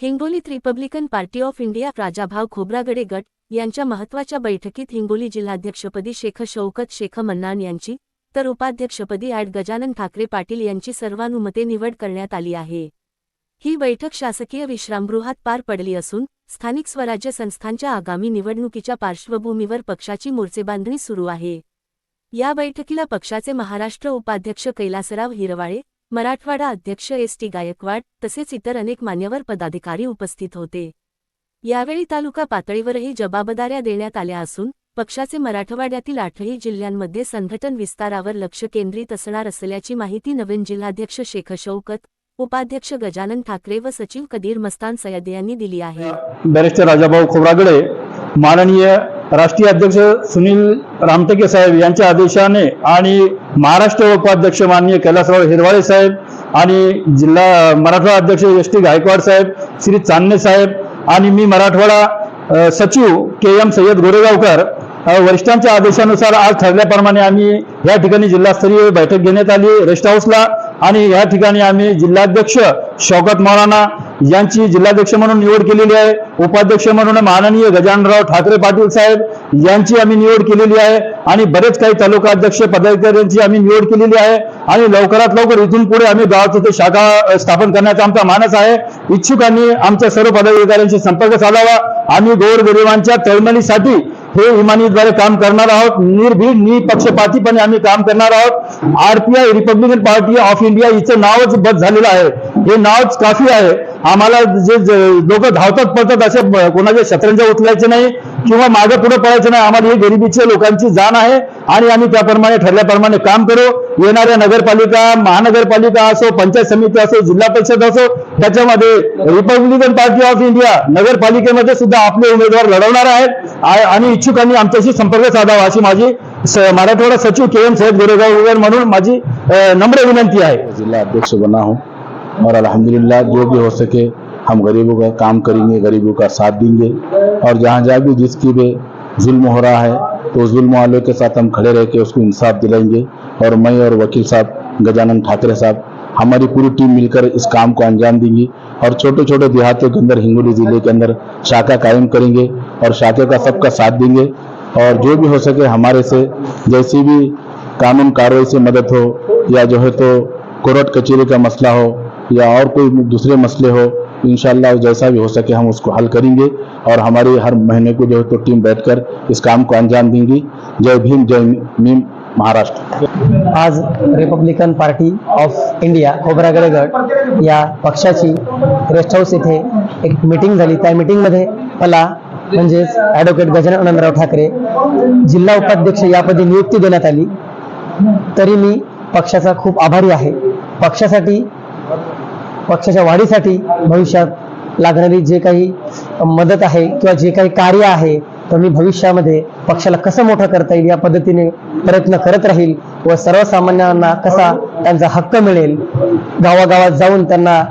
हिंगोलीत Republican party of India Rajabhau Khobragade गट यांच्या महत्त्वाच्या बैठकीत हिंगोली जिल्हाध्यक्षपदी शेख शौकत शेख मन्नान यांची तर उपाध्यक्षपदी ॲड गजानन ठाकरे पाटील यांची सर्वानुमते निवड करण्यात आली आहे. ही बैठक शासकीय विश्रामगृहात पार पडली असून स्थानिक स्वराज्य संस्थांच्या आगामी निवडणुकीच्या पार्श्वभूमीवर पक्षाची मोर्चेबांधणी सुरू आहे. या बैठकीला पक्षाचे महाराष्ट्र उपाध्यक्ष कैलासराव हिरवाळे मराठवाडा अध्यक्ष एस टी गायकवाड तसेच इतर अनेक मान्यवर पदाधिकारी उपस्थित होते. यावेळी तालुका पातळीवरही जबाबदाऱ्या देण्यात आल्या असून पक्षाचे मराठवाड्यातील आठही जिल्ह्यांमध्ये संघटन विस्तारावर लक्ष केंद्रित असणार असल्याची माहिती नवीन जिल्हाध्यक्ष शेख शौकत उपाध्यक्ष गजानन ठाकरे व सचिव कदीर मस्तान सय्यद यांनी दिली आहे. बॅरिस्टर राजाभाऊ खोब्रागडे माननीय राष्ट्रीय अध्यक्ष सुनील रामटेके साहेब यांच्या आदेशाने आणि महाराष्ट्र उपाध्यक्ष माननीय कैलासराव हिरवाळे साहेब आणि जिल्हा मराठवाडा अध्यक्ष एस टी गायकवाड साहेब श्री चांदणे साहेब आणि मी मराठवाडा सचिव के एम सय्यद गोरेगावकर वरिष्ठांच्या आदेशानुसार आज ठरल्याप्रमाणे आम्ही या ठिकाणी जिल्हास्तरीय बैठक घेण्यात आली. रेस्ट हाऊसला आणि या ठिकाणी आम्ही जिल्हाध्यक्ष शौकत मौलाना यांची जिल्हाध्यक्ष म्हणून निवड केलेली आहे. उपाध्यक्ष म्हणून माननीय गजाननराव ठाकरे पाटील साहेब यांची आम्ही निवड केलेली आहे. आणि बरेच काही तालुका अध्यक्ष पदाधिकाऱ्यांची आम्ही निवड केलेली आहे. आणि लवकरात लवकर इथून पुढे आम्ही गावात इथे शाखा स्थापन करण्याचा आमचा मानस आहे. इच्छुकांनी आमच्या सर्व पदाधिकाऱ्यांशी संपर्क साधावा. आम्ही गोरगरिबांच्या तळमळीसाठी हे इमानीद्वारे काम करणार आहोत. निर्भीड निपक्षपातीपणे आम्ही काम करणार आहोत. RPI Republican Party of India हिचं नावच बद झालेलं आहे. हे नावच काफी आहे. आम्हाला जे लोक धावतात पळतात असे कोणाच्या शतरंजा उचलायचे नाही किंवा मागे पुढे पळायचे नाही. आम्हाला ही गरिबीच्या लोकांची जाण आहे आणि आम्ही त्याप्रमाणे ठरल्याप्रमाणे काम करू. येणाऱ्या नगरपालिका महानगरपालिका असो पंचायत समिती असो जिल्हा परिषद असो त्याच्यामध्ये रिपब्लिकन पार्टी ऑफ इंडिया नगरपालिकेमध्ये सुद्धा आपले उमेदवार लढवणार आहेत. आणि इच्छुकांनी आमच्याशी संपर्क साधावा अशी माझी मराठवाडा सचिव के एम साहेब गोरेगाव म्हणून माझी नम्र विनंती आहे. जिल्हा अध्यक्ष बना हूँ. और अल्हम्दुलिल्लाह, जो भी हो सके, हम गरीबों का काम करेंगे, गरीबों का साथ देंगे। और जहाँ जहाँ भी जिसकी भी जुल्म हो रहा है तो उस जुल्म वालों के साथ हम खड़े रह के उसको इंसाफ दिलाएँगे। और मैं और वकील साहब, गजानन ठाकरे साहब, हमारी पूरी टीम मिलकर इस काम को अंजाम देंगी। और छोटे छोटे देहातों के अंदर, हिंगोली ज़िले के अंदर शाखा कायम करेंगे और शाखा का सबका साथ देंगे। और जो भी हो सके, हमारे से जैसी भी कानून कार्रवाई से मदद हो या जो है तो कोर्ट कचहरी का मसला हो या और कोई दूसरे मसले हो, इंशाल्लाह जैसा भी हो सके हम उसको हल करेंगे। और हमारी हर महीने को जो है तो टीम बैठकर इस काम को अंजाम देंगी। जय भीम, जय मीम, महाराष्ट्र। आज Republican Party of India Khobragade गट या पक्षाची रेस्ट हाऊस येथे एक मीटिंग झाली. त्या मीटिंगमध्ये मला म्हणजेच ॲडव्होकेट आनंदराव ठाकरे जिल्हा उपाध्यक्ष यापदी नियुक्ती देण्यात आली. तरी मी पक्षाचा खूप आभारी आहे. पक्षासाठी पक्षाच्या वाढीसाठी भविष्यात लागणारी जे काही मदत आहे किंवा जे काही कार्य आहे तर मी भविष्यामध्ये पक्षाला कसं मोठं करता येईल या पद्धतीने प्रयत्न करत राहील व सर्वसामान्यांना कसा त्यांचा हक्क मिळेल गावागावात जाऊन त्यांना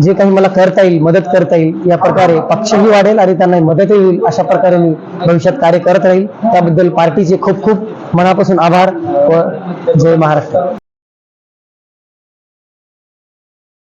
जे काही मला करता येईल मदत करता येईल या प्रकारे पक्षही वाढेल आणि त्यांना मदतही होईल अशा प्रकारे मी भविष्यात कार्य करत राहील. त्याबद्दल पार्टीचे खूप खूप मनापासून आभार व जय महाराष्ट्र.